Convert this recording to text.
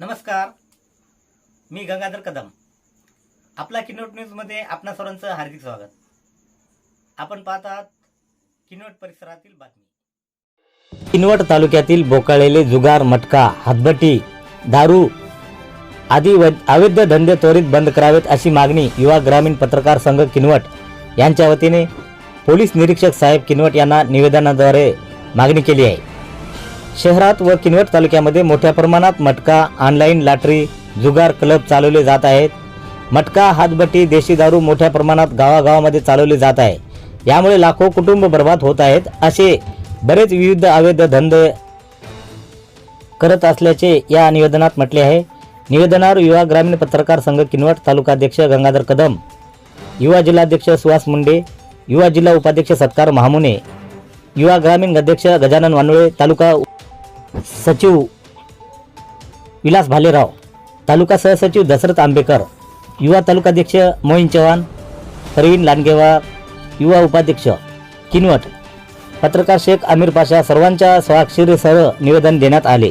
नमस्कार. मी गंगाधर कदम. आपला किनोट न्यूजमध्ये आपणा सर्वांचं हार्दिक स्वागत. आपण पाहत आहात किनोट परिसरातील बातमी. किनवट तालुक्यातील बोकाळलेले जुगार मटका हातभट्टी दारू आदी अवैध धंदे त्वरित बंद करावेत अशी मागणी युवा ग्रामीण पत्रकार संघ किनवट यांच्या वतीने पोलीस निरीक्षक साहेब किनवट यांना निवेदनाद्वारे मागणी केली आहे. शहरात व किनवट तालुक्यामध्ये मोठ्या प्रमाणात मटका ऑनलाईन लॉटरी जुगार क्लब चालवले जात आहेत. मटका हातबट्टी देशी दारू मोठ्या प्रमाणात गावागावामध्ये चालवले जात आहे. यामुळे लाखो कुटुंब बर्बाद होत आहेत असे बरेच विविध अवैध धंदे करत असल्याचे या निवेदनात म्हटले आहे. निवेदनावर युवा ग्रामीण पत्रकार संघ किनवट तालुकाध्यक्ष गंगाधर कदम युवा जिल्हाध्यक्ष सुहास मुंडे युवा जिल्हा उपाध्यक्ष सत्कार महामुने युवा ग्रामीण अध्यक्ष गजानन वानवळे तालुका सचिव विलास भालेराव तालुका सहसचिव दशरथ आंबेकर युवा तालुकाध्यक्ष मोहिन चव्हाण प्रवीण लांडगेवार युवा उपाध्यक्ष किनवट पत्रकार शेख आमिर पाशा सर्वांच्या स्वाक्षरीसह निवेदन देण्यात आले.